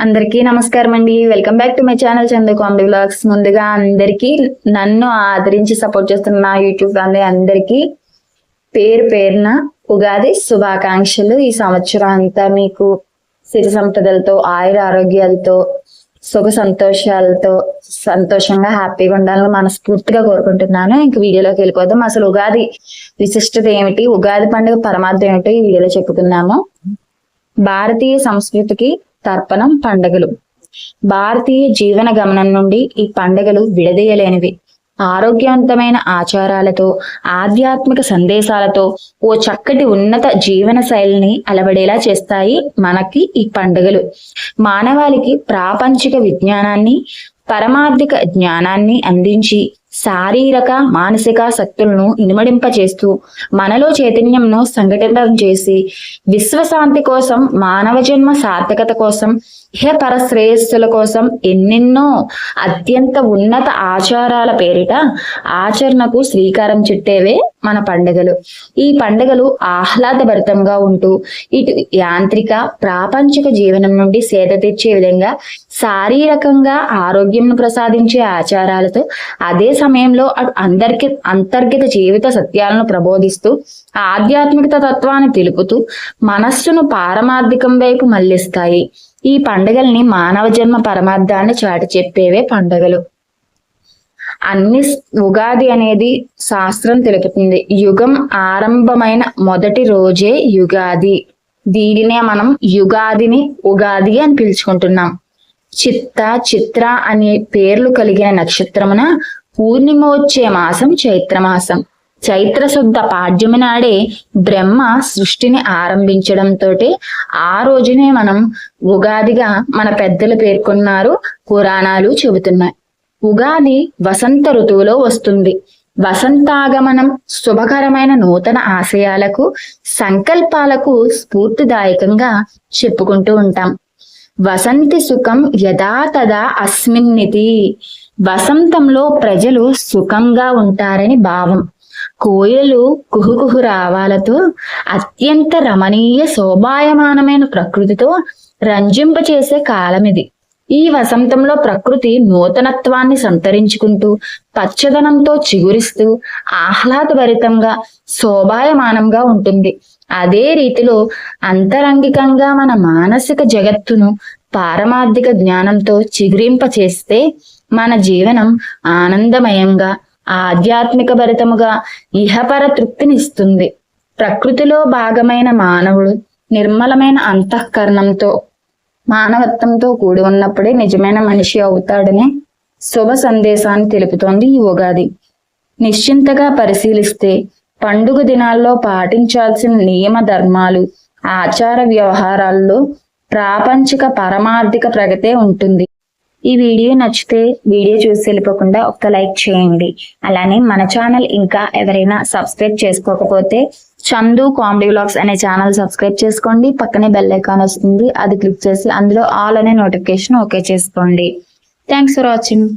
అందరికీ నమస్కారం అండి welcome back to my channel Chandu blogs ముందుగా అందరికీ నన్ను ఆదరించి సపోర్ట్ చేస్తున్న నా యూట్యూబ్ ఫ్యామిలీ అందరికీ పేరు పేరున ఉగాది శుభాకాంక్షలు. ఈ సంవత్సరం అంతా మీకు సిరి సంపదలతో ఆయుర ఆరోగ్యాలతో సుఖ సంతోషాలతో సంతోషంగా హ్యాపీగా ఉండాలని మనస్ఫూర్తిగా కోరుకుంటున్నాను. ఇంక వీడియోలోకి వెళ్ళిపోదాం. అసలు ఉగాది విశిష్టత ఏమిటి? ఉగాది పండుగ పరమార్థం ఏమిటో ఈ వీడియోలో చెప్పుకున్నాము భారతీయ సంస్కృతికి తర్పణం పండుగలు. భారతీయ జీవన గమనం నుండి ఈ పండుగలు విడదీయలేనివి. ఆరోగ్యవంతమైన ఆచారాలతో ఆధ్యాత్మిక సందేశాలతో ఓ చక్కటి ఉన్నత జీవన శైలిని అలవడేలా చేస్తాయి మనకి ఈ పండుగలు. మానవాళికి ప్రాపంచిక విజ్ఞానాన్ని పరమార్థిక జ్ఞానాన్ని అందించి శారీరక మానసిక శక్తులను ఇనుమడింపచేస్తూ మనలో చైతన్యంను సంఘటితం చేసి విశ్వశాంతి కోసం మానవ జన్మ సార్థకత కోసం ఇహ పర శ్రేయస్సుల కోసం ఎన్నెన్నో అత్యంత ఉన్నత ఆచారాల పేరిట ఆచరణకు శ్రీకారం చుట్టేవే మన పండుగలు. ఈ పండుగలు ఆహ్లాదభరితంగా ఉంటూ ఇటు యాంత్రిక ప్రాపంచిక జీవనం నుండి సేద తెచ్చే విధంగా శారీరకంగా ఆరోగ్యం ప్రసాదించే ఆచారాలతో అదే సమయంలో అటు అందరికి అంతర్గత జీవిత సత్యాలను ప్రబోధిస్తూ ఆధ్యాత్మికత తత్వాన్ని తెలుపుతూ మనస్సును పారమార్థికం వైపు మళ్ళిస్తాయి ఈ పండుగల్ని మానవ జన్మ పరమార్థాన్ని చాటి చెప్పేవే పండుగలు. అన్ని ఉగాది అనేది శాస్త్రం తెలుపుతుంది. యుగం ఆరంభమైన మొదటి రోజే యుగాది. దీనినే మనం యుగాదిని ఉగాది అని పిలుచుకుంటున్నాం. చిత్త చిత్ర అనే పేర్లు కలిగిన నక్షత్రమున పూర్ణిమ వచ్చే మాసం చైత్రమాసం చైత్ర శుద్ధ పాడ్యమి నాడే బ్రహ్మ సృష్టిని ఆరంభించడంతో ఆ రోజునే మనం ఉగాదిగా మన పెద్దలు పేర్కొన్నారు పురాణాలు చెబుతున్నాయి. ఉగాది వసంత ఋతువులో వస్తుంది. వసంతాగమనం శుభకరమైన నూతన ఆశయాలకు సంకల్పాలకు స్ఫూర్తిదాయకంగా చెప్పుకుంటూ ఉంటాం. వసంతి సుఖం యథాతథా అస్మిన్నితి. వసంతంలో ప్రజలు సుఖంగా ఉంటారని భావం. కోయలు కుహుకుహు రావాలతో అత్యంత రమణీయ శోభాయమానమైన ప్రకృతితో రంజింపచేసే కాలం ఇది ఈ వసంతంలో ప్రకృతి నూతనత్వాన్ని సంతరించుకుంటూ పచ్చదనంతో చిగురిస్తూ ఆహ్లాదభరితంగా శోభాయమానంగా ఉంటుంది. అదే రీతిలో అంతరంగికంగా మన మానసిక జగత్తును పారమార్థిక జ్ఞానంతో చిగురింప చేస్తే మన జీవనం ఆనందమయంగా ఆధ్యాత్మిక భరితముగా ఇహపర తృప్తినిస్తుంది ప్రకృతిలో భాగమైన మానవుడు నిర్మలమైన అంతఃకరణంతో మానవత్వంతో కూడి ఉన్నప్పుడే నిజమైన మనిషి అవుతాడనే శుభ సందేశాన్ని తెలుపుతోంది ఈ ఉగాది. నిశ్చింతగా పరిశీలిస్తే పండుగ దినాల్లో పాటించాల్సిన నియమ ధర్మాలు ఆచార వ్యవహారాల్లో ప్రాపంచిక పరమార్థిక ప్రగతే ఉంటుంది. ఈ వీడియో నచ్చితే వీడియో చూసి వెళ్ళిపోకుండా ఒక్క లైక్ చేయండి. అలానే మన ఛానల్ ఇంకా ఎవరైనా సబ్స్క్రైబ్ చేసుకోకపోతే చందు కామెడీ వ్లాగ్స్ అనే ఛానల్ సబ్స్క్రైబ్ చేసుకోండి. పక్కనే బెల్ ఐకాన్ వస్తుంది. అది క్లిక్ చేసి అందులో ఆల్ అనే నోటిఫికేషన్ ఓకే చేసుకోండి. Thanks for watching